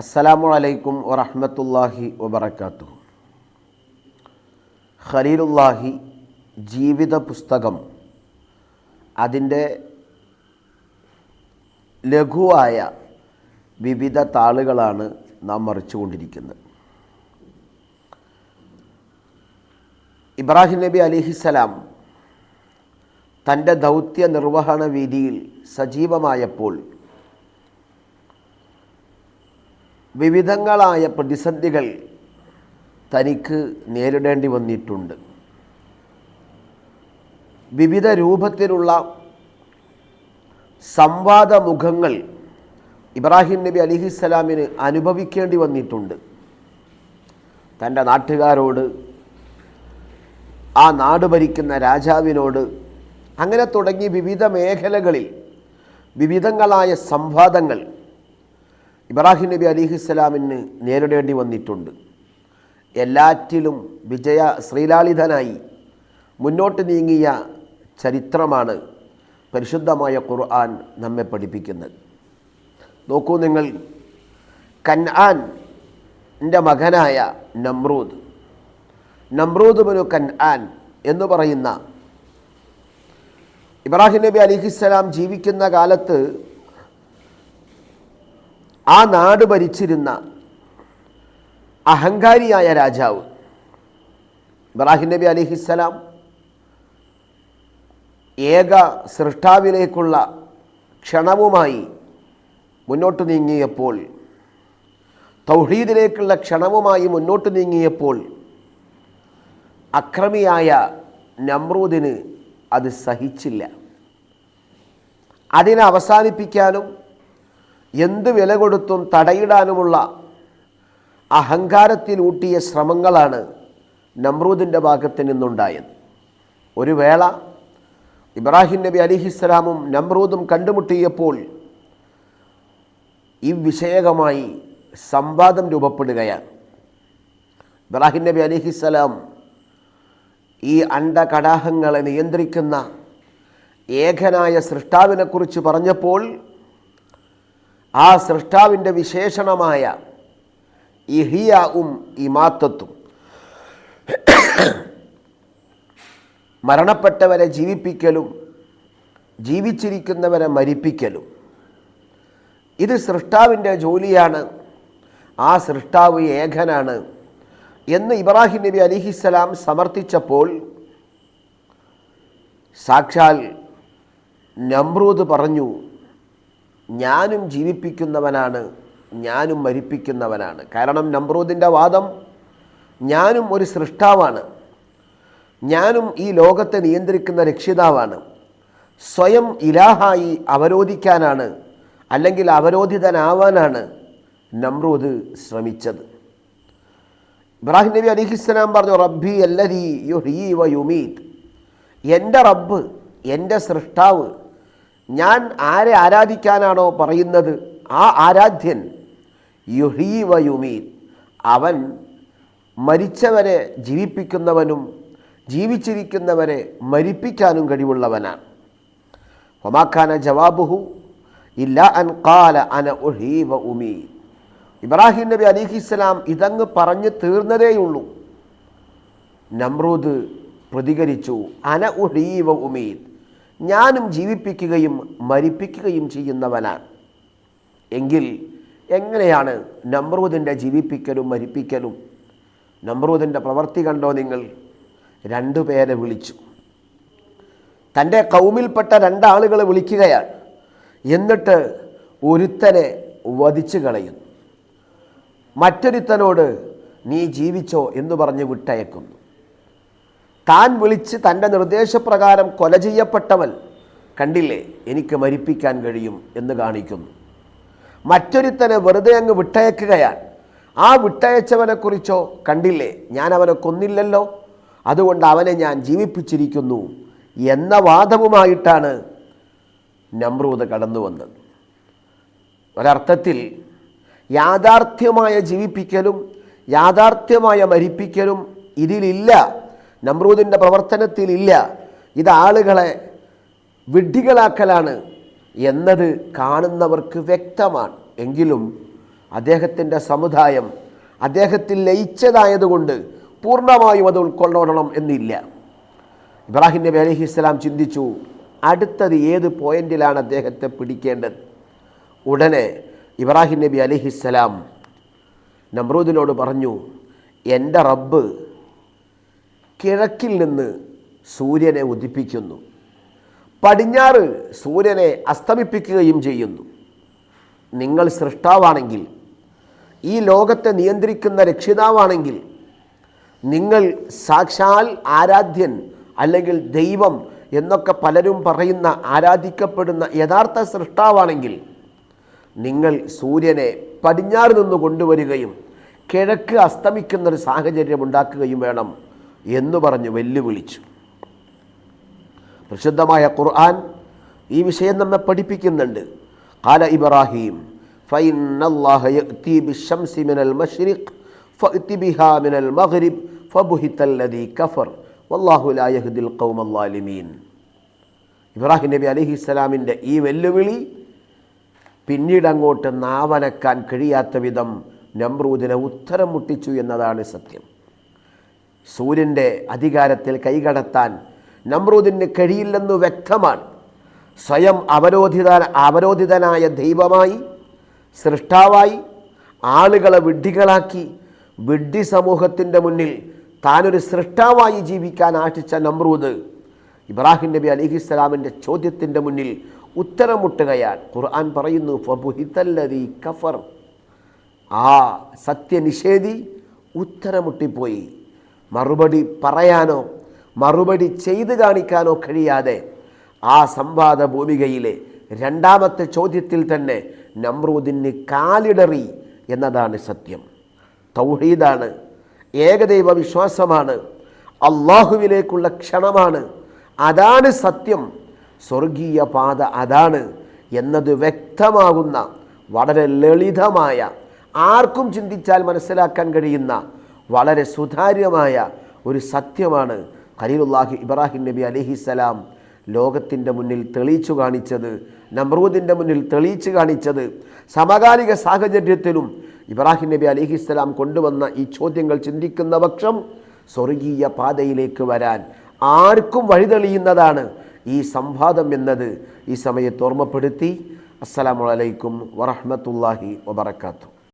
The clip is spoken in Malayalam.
അസ്സലാമു അലൈക്കും വറഹമത്തല്ലാഹി വബർക്കാത്തു ഖലീലുല്ലാഹി ജീവിത പുസ്തകം അതിന്റെ ലഘുവായ വിവിധ താളുകളാണ് നാം മറിച്ചുകൊണ്ടിരിക്കുന്നത്. ഇബ്രാഹിം നബി അലിഹിസലാം തന്റെ ദൗത്യ നിർവഹണ വീതിയിൽ സജീവമായപ്പോൾ വിവിധങ്ങളായ പ്രതിസന്ധികൾ തനിക്ക് നേരിടേണ്ടി വന്നിട്ടുണ്ട്. വിവിധ രൂപത്തിലുള്ള സംവാദമുഖങ്ങൾ ഇബ്രാഹിം നബി അലിഹിസ്സലാമിന് അനുഭവിക്കേണ്ടി വന്നിട്ടുണ്ട്. തന്റെ നാട്ടുകാരോട് ആ നാട് ഭരിക്കുന്ന രാജാവിനോട് അങ്ങനെ തുടങ്ങി വിവിധ മേഖലകളിൽ വിവിധങ്ങളായ സംവാദങ്ങൾ ഇബ്രാഹിം നബി അലിഹിസ്സലാമിന് നേരിടേണ്ടി വന്നിട്ടുണ്ട്. എല്ലാറ്റിലും വിജയ ശ്രീലാളിതനായി മുന്നോട്ട് നീങ്ങിയ ചരിത്രമാണ് പരിശുദ്ധമായ ഖുർആൻ നമ്മെ പഠിപ്പിക്കുന്നത്. നോക്കൂ നിങ്ങൾ കൻആൻ മകനായ നമ്രൂദ്. നമ്രൂദ് ബനു കൻആൻ എന്ന് പറയുന്ന ഇബ്രാഹിം നബി അലിഹിസ്സലാം ജീവിക്കുന്ന കാലത്ത് ആ നാട് ഭരിച്ചിരുന്ന അഹങ്കാരിയായ രാജാവ് ഇബ്രാഹിം നബി അലിഹിസ്സലാം ഏക സൃഷ്ടാവിലേക്കുള്ള ക്ഷണവുമായി മുന്നോട്ട് നീങ്ങിയപ്പോൾ തൗഹീദിലേക്കുള്ള ക്ഷണവുമായി മുന്നോട്ട് നീങ്ങിയപ്പോൾ അക്രമിയായ നമ്രൂദിന് അത് സഹിച്ചില്ല. അതിനെ അവസാനിപ്പിക്കാനും എന്ത് വില കൊടുത്തും തടയിടാനുമുള്ള അഹങ്കാരത്തിലൂട്ടിയ ശ്രമങ്ങളാണ് നമ്രൂദിന്റെ ഭാഗത്ത് നിന്നുണ്ടായത്. ഒരു വേള ഇബ്രാഹിം നബി അലിഹിസ്സലാമും നമ്രൂദും കണ്ടുമുട്ടിയപ്പോൾ ഈ വിഷയകമായി സംവാദം രൂപപ്പെടുകയാണ്. ഇബ്രാഹിം നബി അലിഹിസ്സലാം ഈ അണ്ടകടാഹങ്ങളെ നിയന്ത്രിക്കുന്ന ഏകനായ സൃഷ്ടാവിനെക്കുറിച്ച് പറഞ്ഞപ്പോൾ ആ സൃഷ്ടാവിന്റെ വിശേഷണമായ ഇഹിയാവും ഇമാത്തത്തും മരണപ്പെട്ടവരെ ജീവിപ്പിക്കലും ജീവിച്ചിരിക്കുന്നവരെ മരിപ്പിക്കലും. ഇത് സൃഷ്ടാവിന്റെ ജോലിയാണ് ആ സൃഷ്ടാവ് ഏകനാണ് എന്ന് ഇബ്രാഹിം നബി അലിഹിസ്സലാം സമർത്ഥിച്ചപ്പോൾ സാക്ഷാൽ നമ്രൂദ് പറഞ്ഞു ഞാനും ജീവിപ്പിക്കുന്നവനാണ് ഞാനും മരിപ്പിക്കുന്നവനാണ്. കാരണം നമ്രൂദിന്റെ വാദം ഞാനും ഒരു സൃഷ്ടാവാണ്. ഞാനും ഈ ലോകത്തെ നിയന്ത്രിക്കുന്ന രക്ഷിതാവാണ്. സ്വയം ഇലാഹായി അവരോധിക്കാനാണ് അല്ലെങ്കിൽ അവരോധിതനാവാനാണ് നമ്രൂദ് ശ്രമിച്ചത്. ഇബ്രാഹിം നബി അലിഹിസ്ലാം പറഞ്ഞു റബ്ബി അല്ലരി യു ഹീ വ യുമീത്. എന്റെ റബ്ബ് എന്റെ സൃഷ്ടാവ് ഞാൻ ആരെ ആരാധിക്കാനാണോ പറയുന്നത്? ആ ആരാധ്യൻ യുഹീവയുമീൻ അവൻ മരിച്ചവരെ ജീവിപ്പിക്കുന്നവനും ജീവിച്ചിരിക്കുന്നവരെ മരിപ്പിക്കാനും കഴിവുള്ളവനാണ്. ഒമാഖാന ജവാബുഹു ഇല്ല അൻ കാല അന ഉഹീവ ഉമീ ഇബ്രാഹിം നബി അലിഹിസ്സലാം ഇതങ്ങ് പറഞ്ഞ് തീർന്നതേയുള്ളൂ. നമ്രൂദ് പ്രതികരിച്ചു അന ഉഹീവ ഉമീദ് ഞാനും ജീവിപ്പിക്കുകയും മരിപ്പിക്കുകയും ചെയ്യുന്നവനാണ്. എങ്കിൽ എങ്ങനെയാണ് നമ്രൂദിന്റെ ജീവിപ്പിക്കലും മരിപ്പിക്കലും? നമ്രൂദിന്റെ പ്രവൃത്തി കണ്ടോ നിങ്ങൾ? രണ്ടു പേരെ വിളിച്ചു. തന്റെ കൗമിൽപ്പെട്ട രണ്ടാളുകളെ വിളിക്കുകയാണ്. എന്നിട്ട് ഒരുത്തനെ വധിച്ചു കളയുന്നു. മറ്റൊരുത്തനോട് നീ ജീവിച്ചോ? എന്ന് പറഞ്ഞ് വിട്ടയക്കുന്നു. താൻ വിളിച്ച് തന്റെ നിർദ്ദേശപ്രകാരം കൊല ചെയ്യപ്പെട്ടവൻ കണ്ടില്ലേ? എനിക്ക് മരിപ്പിക്കാൻ കഴിയും എന്ന് കാണിക്കുന്നു. മറ്റൊരുത്തനെ വെറുതെ അങ്ങ് വിട്ടയക്കുകയാണ് ആ വിട്ടയച്ചവനെക്കുറിച്ചോ കണ്ടില്ലേ? ഞാൻ അവനെ കൊന്നില്ലല്ലോ. അതുകൊണ്ട് അവനെ ഞാൻ ജീവിപ്പിച്ചിരിക്കുന്നു എന്ന വാദവുമായിട്ടാണ് നമ്രൂദ് കടന്നു വന്നത്. ഒരർത്ഥത്തിൽ യാഥാർത്ഥ്യമായ ജീവിപ്പിക്കലും യാഥാർത്ഥ്യമായ മരിപ്പിക്കലും ഇതിലില്ല. നമ്രൂദിന്റെ പ്രവർത്തനത്തിലില്ല. ഇത് ആളുകളെ വിഡ്ഢികളാക്കലാണ് എന്നത് കാണുന്നവർക്ക് വ്യക്തമാണ്. എങ്കിലും അദ്ദേഹത്തിന്റെ സമുദായം അദ്ദേഹത്തിൽ ലയിച്ചതായതുകൊണ്ട് പൂർണമായും അത് ഉൾക്കൊള്ളണം എന്നില്ല. ഇബ്രാഹിം നബി അലഹി ഇസ്ലാം ചിന്തിച്ചു അടുത്തത് ഏത് പോയിന്റിലാണ് അദ്ദേഹത്തെ പിടിക്കേണ്ടത്? ഉടനെ ഇബ്രാഹിം നബി അലഹിസ്സലാം നമ്രൂദിനോട് പറഞ്ഞു എന്റെ റബ്ബ് കിഴക്കിൽ നിന്ന് സൂര്യനെ ഉദിപ്പിക്കുന്നു. പടിഞ്ഞാറ് സൂര്യനെ അസ്തമിപ്പിക്കുകയും ചെയ്യുന്നു. നിങ്ങൾ സൃഷ്ടാവാണെങ്കിൽ ഈ ലോകത്തെ നിയന്ത്രിക്കുന്ന രക്ഷിതാവാണെങ്കിൽ നിങ്ങൾ സാക്ഷാൽ ആരാധ്യൻ അല്ലെങ്കിൽ ദൈവം എന്നൊക്കെ പലരും പറയുന്ന ആരാധിക്കപ്പെടുന്ന യഥാർത്ഥ സൃഷ്ടാവാണെങ്കിൽ നിങ്ങൾ സൂര്യനെ പടിഞ്ഞാറ് നിന്ന് കൊണ്ടുവരികയും കിഴക്ക് അസ്തമിക്കുന്നൊരു സാഹചര്യം ഉണ്ടാക്കുകയും വേണം. എന്ന് പറഞ്ഞ് വെല്ലുവിളിച്ചു. പ്രസിദ്ധമായ ഖുർആൻ ഈ വിഷയം നമ്മെ പഠിപ്പിക്കുന്നുണ്ട്. കാല ഇബ്രാഹിം ഇബ്രാഹിം നബി അലഹി ഇസ്ലാമിന്റെ ഈ വെല്ലുവിളി പിന്നീട് അങ്ങോട്ട് നാവനക്കാൻ കഴിയാത്ത വിധം നമ്രൂദിനെ ഉത്തരം മുട്ടിച്ചു എന്നതാണ് സത്യം. സൂര്യന്റെ അധികാരത്തിൽ കൈകടത്താൻ നമ്രൂദിന് കഴിയില്ലെന്ന് വ്യക്തമാണ്. സ്വയം അവരോധിത അവരോധിതനായ ദൈവമായി സൃഷ്ടാവായി ആളുകളെ വിഡ്ഢികളാക്കി വിഡ്ഢി സമൂഹത്തിന്റെ മുന്നിൽ താനൊരു സൃഷ്ടാവായി ജീവിക്കാൻ ആശിച്ച നമ്രൂദ് ഇബ്രാഹിം നബി അലിഹിസ്സലാമിന്റെ ചോദ്യത്തിന്റെ മുന്നിൽ ഉത്തരം മുട്ടുകയാണ് ഖുർആൻ പറയുന്നു ഫബുഹിതല്ലദീ കഫർ. ആ സത്യനിഷേധി ഉത്തരമുട്ടിപ്പോയി. മറുപടി പറയാനോ മറുപടി ചെയ്തു കാണിക്കാനോ കഴിയാതെ ആ സംവാദ ഭൂമികയിലെ രണ്ടാമത്തെ ചോദ്യത്തിൽ തന്നെ നമ്രൂദിന് കാലിടറി എന്നതാണ് സത്യം. തൗഹീദാണ് ഏകദൈവ വിശ്വാസമാണ് അള്ളാഹുവിലേക്കുള്ള ക്ഷണമാണ്. അതാണ് സത്യം സ്വർഗീയ പാത അതാണ് എന്നത് വ്യക്തമാകുന്ന വളരെ ലളിതമായ ആർക്കും ചിന്തിച്ചാൽ മനസ്സിലാക്കാൻ കഴിയുന്ന വളരെ സുതാര്യമായ ഒരു സത്യമാണ് ഖലീലുല്ലാഹി ഇബ്രാഹിം നബി അലിഹിസലാം ലോകത്തിന്റെ മുന്നിൽ തെളിയിച്ചു കാണിച്ചത് നമ്രൂദിന്റെ മുന്നിൽ തെളിയിച്ചു കാണിച്ചത്. സമകാലിക സാഹചര്യത്തിലും ഇബ്രാഹിം നബി അലിഹിസ്സലാം കൊണ്ടുവന്ന ഈ ചോദ്യങ്ങൾ ചിന്തിക്കുന്ന പക്ഷം സ്വർഗീയ പാതയിലേക്ക് വരാൻ ആർക്കും വഴിതെളിയുന്നതാണ് ഈ സംവാദം എന്നത്. ഈ സമയത്ത് ഓർമ്മപ്പെടുത്തി. അസ്സലാമു അലൈക്കും വറഹ്മത്തുള്ളാഹി വബറകാതുഹു.